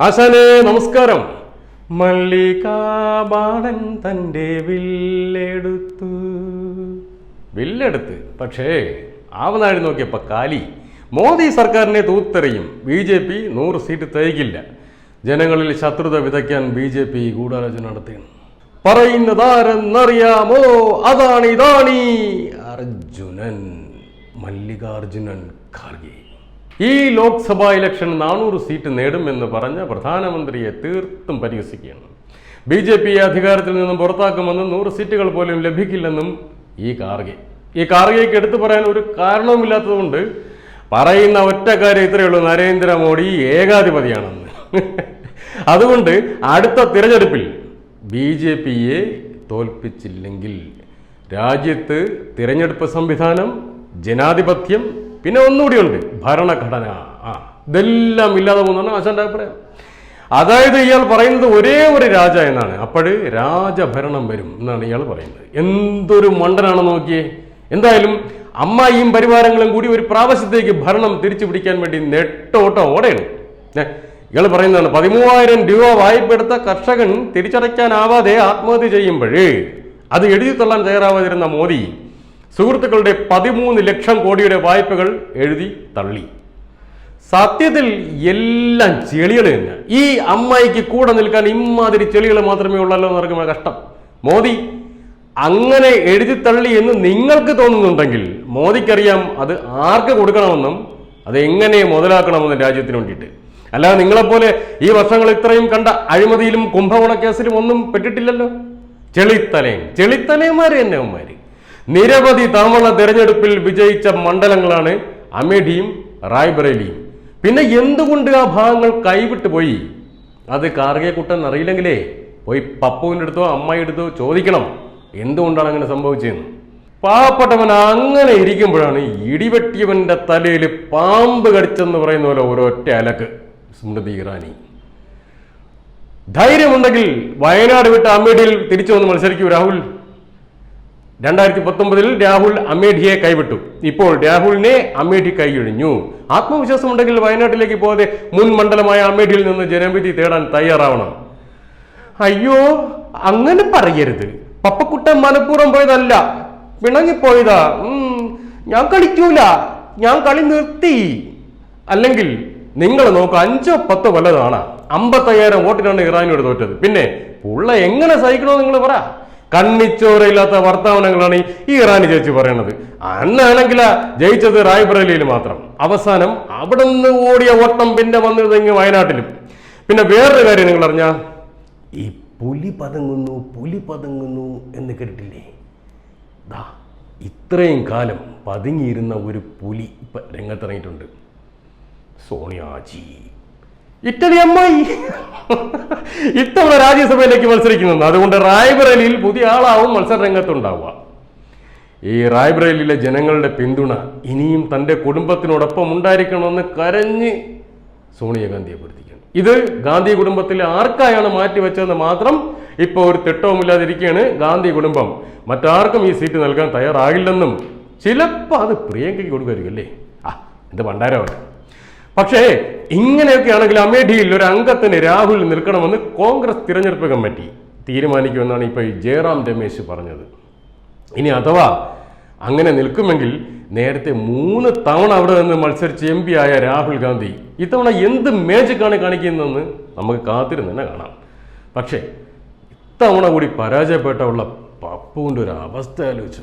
ആശാനെ നമസ്കാരം. മല്ലികാബാണൻ തന്റെ വില്ലെടുത്തു. വില്ലെടുത്ത്? പക്ഷേ ആവനാഴി നോക്കിയപ്പോൾ കാലി. മോദി സർക്കാരിനെ തൂത്തെറിയും. ബി ജെ പി നൂറ് സീറ്റ് തേകില്ല. ജനങ്ങളിൽ ശത്രുത വിതയ്ക്കാൻ ബി ജെ പി ഗൂഢാലോചന നടത്തുകയാണ്. പറയുന്നതാരെന്നറിയാമോ? അതാണ് ഇതാണീ അർജുനൻ. മല്ലികാർജുനൻ ഖാർഗെ. ഈ ലോക്സഭാ ഇലക്ഷൻ നാനൂറ് സീറ്റ് നേടുമെന്ന് പറഞ്ഞ പ്രധാനമന്ത്രിയെ തീർത്തും പരിഹസിക്കുകയാണ്. ബി ജെ പിയെ അധികാരത്തിൽ നിന്നും പുറത്താക്കുമെന്നും നൂറ് സീറ്റുകൾ പോലും ലഭിക്കില്ലെന്നും ഈ കാർഗെ. ഈ കാർഗയ്ക്ക് എടുത്തു പറയാൻ ഒരു കാരണവുമില്ലാത്തതുകൊണ്ട് പറയുന്ന ഒറ്റ കാര്യം ഇത്രയേ ഉള്ളൂ. നരേന്ദ്രമോദി ഏകാധിപതിയാണെന്ന്. അതുകൊണ്ട് അടുത്ത തിരഞ്ഞെടുപ്പിൽ ബി ജെ പിയെ തോൽപ്പിച്ചില്ലെങ്കിൽ രാജ്യത്ത് തിരഞ്ഞെടുപ്പ് സംവിധാനം ജനാധിപത്യം പിന്നെ ഒന്നുകൂടിയുണ്ട് ഭരണഘടന. ആ ഇതെല്ലാം ഇല്ലാതെ പോകുന്നതാണ് ആശാന്റെ അഭിപ്രായം. അതായത് ഇയാൾ പറയുന്നത് ഒരേ ഒരു രാജ എന്നാണ്. അപ്പോഴ് രാജഭരണം വരും എന്നാണ് ഇയാൾ പറയുന്നത്. എന്തൊരു മണ്ടനാണെന്ന് നോക്കിയേ. എന്തായാലും അമ്മായിയും പരിവാരങ്ങളും കൂടി ഒരു പ്രാവശ്യത്തേക്ക് ഭരണം തിരിച്ചു പിടിക്കാൻ വേണ്ടി നെട്ടോട്ടം ഓടയാണ്. ഇയാൾ പറയുന്നതാണ് പതിമൂവായിരം രൂപ വായ്പ എടുത്ത കർഷകൻ തിരിച്ചടയ്ക്കാനാവാതെ ആത്മഹത്യ ചെയ്യുമ്പോഴേ അത് എഴുതി തള്ളാൻ തയ്യാറാവാതിരുന്ന മോദി സുഹൃത്തുക്കളുടെ പതിമൂന്ന് ലക്ഷം കോടിയുടെ വായ്പകൾ എഴുതി തള്ളി. സത്യത്തിൽ എല്ലാം ചെളികൾ തന്നെ. ഈ അമ്മായിക്ക് കൂടെ നിൽക്കാൻ ഇമാതിരി ചെളികൾ മാത്രമേ ഉള്ളല്ലോ എന്ന് പറയുമ്പോൾ കഷ്ടം. മോദി അങ്ങനെ എഴുതി തള്ളി എന്ന് നിങ്ങൾക്ക് തോന്നുന്നുണ്ടെങ്കിൽ മോദിക്കറിയാം അത് ആർക്ക് കൊടുക്കണമെന്നും അത് എങ്ങനെ മുതലാക്കണമെന്നും രാജ്യത്തിന് വേണ്ടിയിട്ട്. അല്ലാതെ നിങ്ങളെപ്പോലെ ഈ വർഷങ്ങൾ ഇത്രയും കണ്ട അഴിമതിയിലും കുംഭകോണ കേസിലും ഒന്നും പെട്ടിട്ടില്ലല്ലോ. ചെളിത്തലയും. ചെളിത്തലയന്മാര് തന്നെ അവന്മാര്. നിരവധി തവണ തെരഞ്ഞെടുപ്പിൽ വിജയിച്ച മണ്ഡലങ്ങളാണ് അമേഠിയും റായ്ബറേലിയും. പിന്നെ എന്തുകൊണ്ട് ആ ഭാഗങ്ങൾ കൈവിട്ടു പോയി? അത് കാർഗെ കുട്ടൻ അറിയില്ലെങ്കിലേ. പോയി പപ്പുവിന്റെ അടുത്തോ അമ്മയുടെ അടുത്തോ ചോദിക്കണം. എന്തുകൊണ്ടാണ് അങ്ങനെ സംഭവിച്ചതെന്ന്. പാവപ്പെട്ടവൻ അങ്ങനെ ഇരിക്കുമ്പോഴാണ് ഇടിവെട്ടിയവന്റെ തലയിൽ പാമ്പ് കടിച്ചെന്ന് പറയുന്ന പോലെ ഒരൊറ്റ അലക്ക്. സ്മൃതി ഇറാനി. ധൈര്യമുണ്ടെങ്കിൽ വയനാട് വിട്ട് അമേഠിയിൽ തിരിച്ചു വന്ന് മത്സരിക്കൂ രാഹുൽ. രണ്ടായിരത്തി പത്തൊമ്പതിൽ രാഹുൽ അമേഠിയെ കൈവിട്ടു. ഇപ്പോൾ രാഹുലിനെ അമേഠി കൈയൊഴിഞ്ഞു ആത്മവിശ്വാസമുണ്ടെങ്കിൽ വയനാട്ടിലേക്ക് പോകാതെ മുൻ മണ്ഡലമായ അമേഠിയിൽ നിന്ന് ജനവിധി തേടാൻ തയ്യാറാവണം. അയ്യോ അങ്ങനെ പറയരുത്. പപ്പക്കുട്ടൻ മനഃപൂർവം പോയതല്ല. പിണങ്ങിപ്പോയതാ. ഞാൻ കളിക്കൂല. ഞാൻ കളി നിർത്തി. അല്ലെങ്കിൽ നിങ്ങൾ നോക്ക് അഞ്ചോ പത്തോ വല്ലതാണ്. അമ്പത്തയ്യായിരം വോട്ടിനാണ് ഇറാനിയോട് തോറ്റത്. പിന്നെ പുള്ള എങ്ങനെ സഹിക്കണോ നിങ്ങൾ പറ. കണ്ണിച്ചോരയില്ലാത്ത വർത്തമാനങ്ങളാണ് ഈ ഇറാനി ചേച്ചി പറയണത്. അന്നാണെങ്കിൽ ജയിച്ചത് റായ്ബറേലിയിൽ മാത്രം. അവസാനം അവിടെ നിന്ന് ഓടിയ ഓട്ടം പിന്നെ വന്നിരുന്നെങ്കിൽ വയനാട്ടിലും. പിന്നെ വേറൊരു കാര്യം നിങ്ങൾ അറിഞ്ഞ ഈ പുലി പതങ്ങുന്നു പുലി പതങ്ങുന്നു എന്ന് കേട്ടിട്ടില്ലേ? ദാ ഇത്രയും കാലം പതുങ്ങിയിരുന്ന ഒരു പുലി ഇപ്പൊ രംഗത്തിറങ്ങിയിട്ടുണ്ട്. സോണിയാജി. ഇറ്റലി അമ്മായി. ഇത്തവണ രാജ്യസഭയിലേക്ക് മത്സരിക്കുന്നു അതുകൊണ്ട് റായ്ബറേലിയിൽ പുതിയ ആളാവും മത്സര രംഗത്തുണ്ടാവുക ഈ റായ്ബറേലിയിലെ ജനങ്ങളുടെ പിന്തുണ ഇനിയും തന്റെ കുടുംബത്തിനോടൊപ്പം ഉണ്ടായിരിക്കണമെന്ന് കരഞ്ഞ് സോണിയാഗാന്ധിയെ പെടുത്തിക്കണം ഇത് ഗാന്ധി കുടുംബത്തിലെ ആർക്കായാണ് മാറ്റിവെച്ചതെന്ന് മാത്രം ഇപ്പോൾ ഒരു തിട്ടവുമില്ലാതിരിക്കുകയാണ് ഗാന്ധി കുടുംബം. മറ്റാർക്കും ഈ സീറ്റ് നൽകാൻ തയ്യാറാകില്ലെന്നും ചിലപ്പോൾ അത് പ്രിയങ്കയ്ക്ക് കൊടുക്കുമായിരിക്കും അല്ലേ? ആ എന്ത് പണ്ടാരമാണ് പക്ഷേ ഇങ്ങനെയൊക്കെ ആണെങ്കിൽ അമേഠിയിൽ ഒരു അംഗത്തിന് രാഹുൽ നിൽക്കണമെന്ന് കോൺഗ്രസ് തിരഞ്ഞെടുപ്പ് കമ്മിറ്റി തീരുമാനിക്കുമെന്നാണ് ഇപ്പോൾ ഈ ജയറാം രമേശ് പറഞ്ഞത്. ഇനി അഥവാ അങ്ങനെ നിൽക്കുമെങ്കിൽ നേരത്തെ മൂന്ന് തവണ അവിടെ നിന്ന് മത്സരിച്ച് എം പി ആയ രാഹുൽ ഗാന്ധി ഇത്തവണ എന്ത് മേജിക്കാണ് കാണിക്കുന്നതെന്ന് നമുക്ക് കാത്തിരുന്ന് തന്നെ കാണാം. പക്ഷേ ഇത്തവണ കൂടി പരാജയപ്പെട്ടുള്ള പപ്പുവിന്റെ ഒരു അവസ്ഥ ആലോചിച്ചു